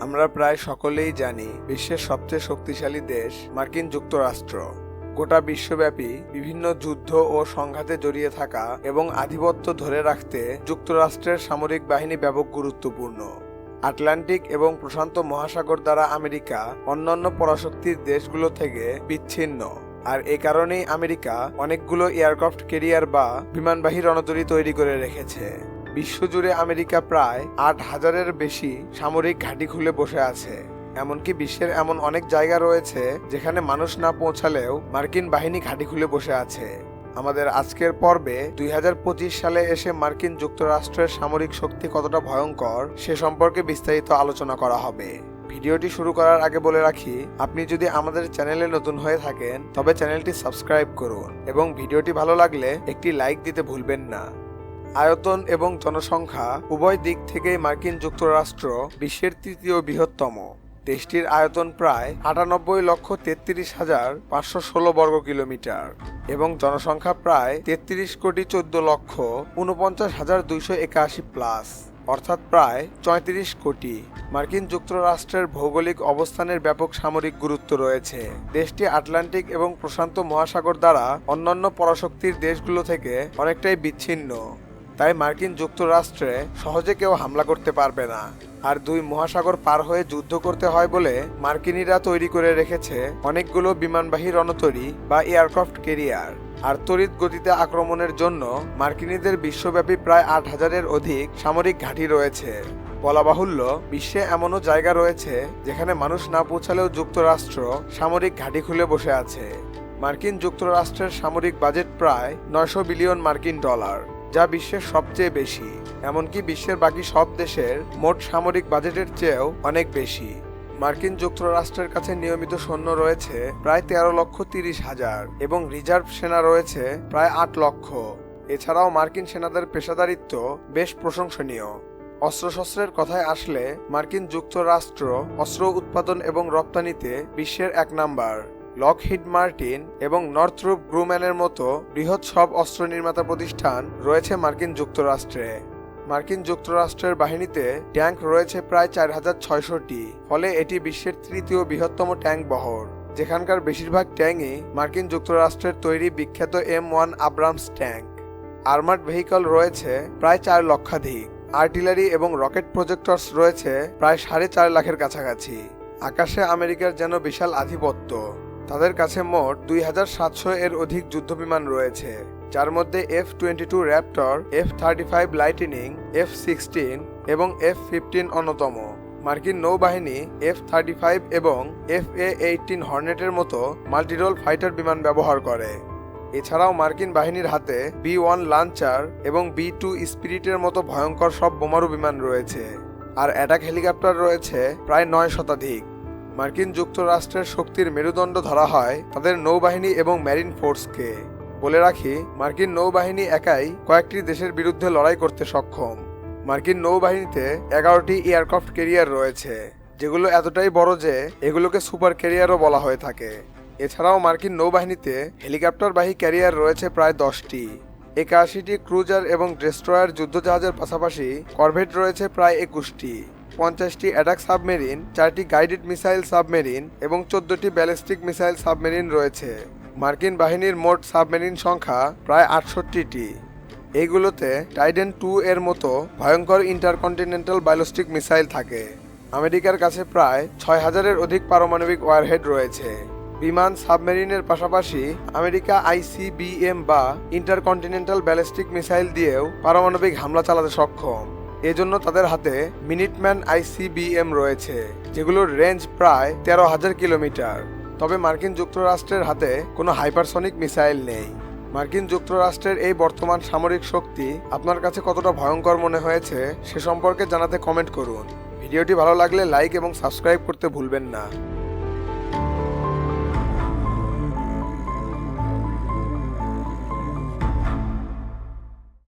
আমরা প্রায় সকলেই জানি বিশ্বের সবচেয়ে শক্তিশালী দেশ মার্কিন যুক্তরাষ্ট্র। গোটা বিশ্বব্যাপী বিভিন্ন যুদ্ধ ও সংঘাতে জড়িয়ে থাকা এবং আধিপত্য ধরে রাখতে যুক্তরাষ্ট্রের সামরিক বাহিনী ব্যাপক গুরুত্বপূর্ণ। আটলান্টিক এবং প্রশান্ত মহাসাগর দ্বারা আমেরিকা অন্যান্য পরাশক্তির দেশগুলো থেকে বিচ্ছিন্ন। আর এ কারণেই আমেরিকা অনেকগুলো এয়ারক্রাফট কেরিয়ার বা বিমানবাহী রণতরী তৈরি করে রেখেছে। বিশ্বজুড়ে আমেরিকা প্রায় আট হাজারের বেশি সামরিক ঘাঁটি খুলে বসে আছে। এমনকি বিশ্বের এমন অনেক জায়গা রয়েছে যেখানে মানুষ না পৌঁছালেও মার্কিন বাহিনী ঘাঁটি খুলে বসে আছে। আমাদের আজকের পর্বে দুই হাজার পঁচিশ সালে এসে মার্কিন যুক্তরাষ্ট্রের সামরিক শক্তি কতটা ভয়ঙ্কর সে সম্পর্কে বিস্তারিত আলোচনা করা হবে। ভিডিওটি শুরু করার আগে বলে রাখি, আপনি যদি আমাদের চ্যানেলে নতুন হয়ে থাকেন, তবে চ্যানেলটি সাবস্ক্রাইব করুন এবং ভিডিওটি ভালো লাগলে একটি লাইক দিতে ভুলবেন না। আয়তন এবং জনসংখ্যা উভয় দিক থেকেই মার্কিন যুক্তরাষ্ট্র বিশ্বের তৃতীয় বৃহত্তম। দেশটির আয়তন প্রায় আটানব্বই লক্ষ তেত্রিশ হাজার পাঁচশো ষোলো বর্গ কিলোমিটার এবং জনসংখ্যা প্রায় তেত্রিশ কোটি চোদ্দ লক্ষ উনপঞ্চাশ হাজার দুইশো একাশি প্লাস, অর্থাৎ প্রায় চৌত্রিশ কোটি। মার্কিন যুক্তরাষ্ট্রের ভৌগোলিক অবস্থানের ব্যাপক সামরিক গুরুত্ব রয়েছে। দেশটি আটলান্টিক এবং প্রশান্ত মহাসাগর দ্বারা অন্যান্য পরাশক্তির দেশগুলো থেকে অনেকটাই বিচ্ছিন্ন। তাই মার্কিন যুক্তরাষ্ট্রে সহজে কেউ হামলা করতে পারবে না। আর দুই মহাসাগর পার হয়ে যুদ্ধ করতে হয় বলে মার্কিনিরা তৈরি করে রেখেছে অনেকগুলো বিমানবাহী রণতরী বা এয়ারক্রাফট কেরিয়ার। আর তড়িৎ গতিতে আক্রমণের জন্য মার্কিনীদের বিশ্বব্যাপী প্রায় আট হাজারের অধিক সামরিক ঘাঁটি রয়েছে। বলা বাহুল্য বিশ্বে এমনও জায়গা রয়েছে যেখানে মানুষ না পৌঁছালেও যুক্তরাষ্ট্র সামরিক ঘাঁটি খুলে বসে আছে। মার্কিন যুক্তরাষ্ট্রের সামরিক বাজেট প্রায় নয়শো বিলিয়ন মার্কিন ডলার। যা বিশ্বের সবচেয়ে বেশি, এমনকি বিশ্বের বাকি সব দেশের মোট সামরিক বাজেটের চেয়েও অনেক বেশি। মার্কিন যুক্তরাষ্ট্রের কাছে নিয়মিত সৈন্য রয়েছে প্রায় তেরো লক্ষ তিরিশ হাজার এবং রিজার্ভ সেনা রয়েছে প্রায় আট লক্ষ। এছাড়াও মার্কিন সেনাদের পেশাদারিত্ব বেশ প্রশংসনীয়। অস্ত্রশস্ত্রের কথায় আসলে, মার্কিন যুক্তরাষ্ট্র অস্ত্র উৎপাদন এবং রপ্তানিতে বিশ্বের এক নাম্বার। লকহিড মার্টিন এবং নর্থরুপ গ্রুম্যানের মতো বৃহৎ সব অস্ত্র নির্মাতা প্রতিষ্ঠান রয়েছে মার্কিন যুক্তরাষ্ট্রে। মার্কিন যুক্তরাষ্ট্রের বাহিনীতে ট্যাঙ্ক রয়েছে প্রায় চার হাজার ছয়শটি, ফলে এটি বিশ্বের তৃতীয় বৃহত্তম ট্যাঙ্ক বহর। যেখানকার বেশিরভাগ ট্যাঙ্কই মার্কিন যুক্তরাষ্ট্রের তৈরি বিখ্যাত M one Abrams tank armoured vehicle রয়েছে প্রায় চার লক্ষাধিক, আর্টিলারি এবং রকেট প্রজেক্টরস রয়েছে প্রায় সাড়ে চার লাখের কাছাকাছি। আকাশে আমেরিকার যেন বিশাল আধিপত্য। তাদের কাছে মোট দুই হাজার সাতশো এর অধিক যুদ্ধবিমান রয়েছে, যার মধ্যে F twenty two Raptor, F thirty five Lightning, F sixteen এবং এফ ফিফটিন অন্যতম। মার্কিন নৌবাহিনী এফ থার্টি ফাইভ এবং এফ এ এইটিন হর্নেটের মতো মাল্টিরোল ফাইটার বিমান ব্যবহার করে। এছাড়াও মার্কিন বাহিনীর হাতে বি ওয়ান লাঞ্চার এবং বি টু স্পিরিটের মতো ভয়ঙ্কর সব বোমারু বিমান রয়েছে। আর অ্যাটাক হেলিকপ্টার রয়েছে প্রায় নয় শতাধিক। মার্কিন যুক্তরাষ্ট্রের শক্তির মেরুদণ্ড ধরা হয় তাদের নৌবাহিনী এবং ম্যারিন ফোর্সকে। বলে রাখি, মার্কিন নৌবাহিনী একাই কয়েকটি দেশের বিরুদ্ধে লড়াই করতে সক্ষম। মার্কিন নৌবাহিনীতে এগারোটি এয়ারক্রাফট কেরিয়ার রয়েছে, যেগুলো এতটাই বড় যে এগুলোকে সুপার ক্যারিয়ারও বলা হয়ে থাকে। এছাড়াও মার্কিন নৌবাহিনীতে হেলিকপ্টারবাহী ক্যারিয়ার রয়েছে প্রায় দশটি। একাশিটি ক্রুজার এবং ডেস্ট্রয়ার যুদ্ধজাহাজের পাশাপাশি করভেট রয়েছে প্রায় একুশটি। পঞ্চাশটি অ্যাটাক সাবমেরিন, চারটি গাইডেড মিসাইল সাবমেরিন এবং চোদ্দটি ব্যালিস্টিক মিসাইল সাবমেরিন রয়েছে। মার্কিন বাহিনীর মোট সাবমেরিন সংখ্যা প্রায় আটষট্টিটি। এইগুলোতে টাইডেন টু এর মতো ভয়ঙ্কর ইন্টারকন্টিনেন্টাল ব্যালিস্টিক মিসাইল থাকে। আমেরিকার কাছে প্রায় ছয় হাজারের অধিক পারমাণবিক ওয়ারহেড রয়েছে। বিমান সাবমেরিনের পাশাপাশি আমেরিকা আইসিবিএম বা ইন্টারকন্টিনেন্টাল ব্যালিস্টিক মিসাইল দিয়েও পারমাণবিক হামলা চালাতে সক্ষম। এজন্য তাদের হাতে মিনিটম্যান আইসিবিএম রয়েছে, যেগুলোর রেঞ্জ প্রায় তেরো হাজার কিলোমিটার। তবে মার্কিন যুক্তরাষ্ট্রের হাতে কোনো হাইপারসনিক মিসাইল নেই। মার্কিন যুক্তরাষ্ট্রের এই বর্তমান সামরিক শক্তি আপনার কাছে কতটা ভয়ঙ্কর মনে হয়েছে সে সম্পর্কে জানাতে কমেন্ট করুন। ভিডিওটি ভালো লাগলে লাইক এবং সাবস্ক্রাইব করতে ভুলবেন না।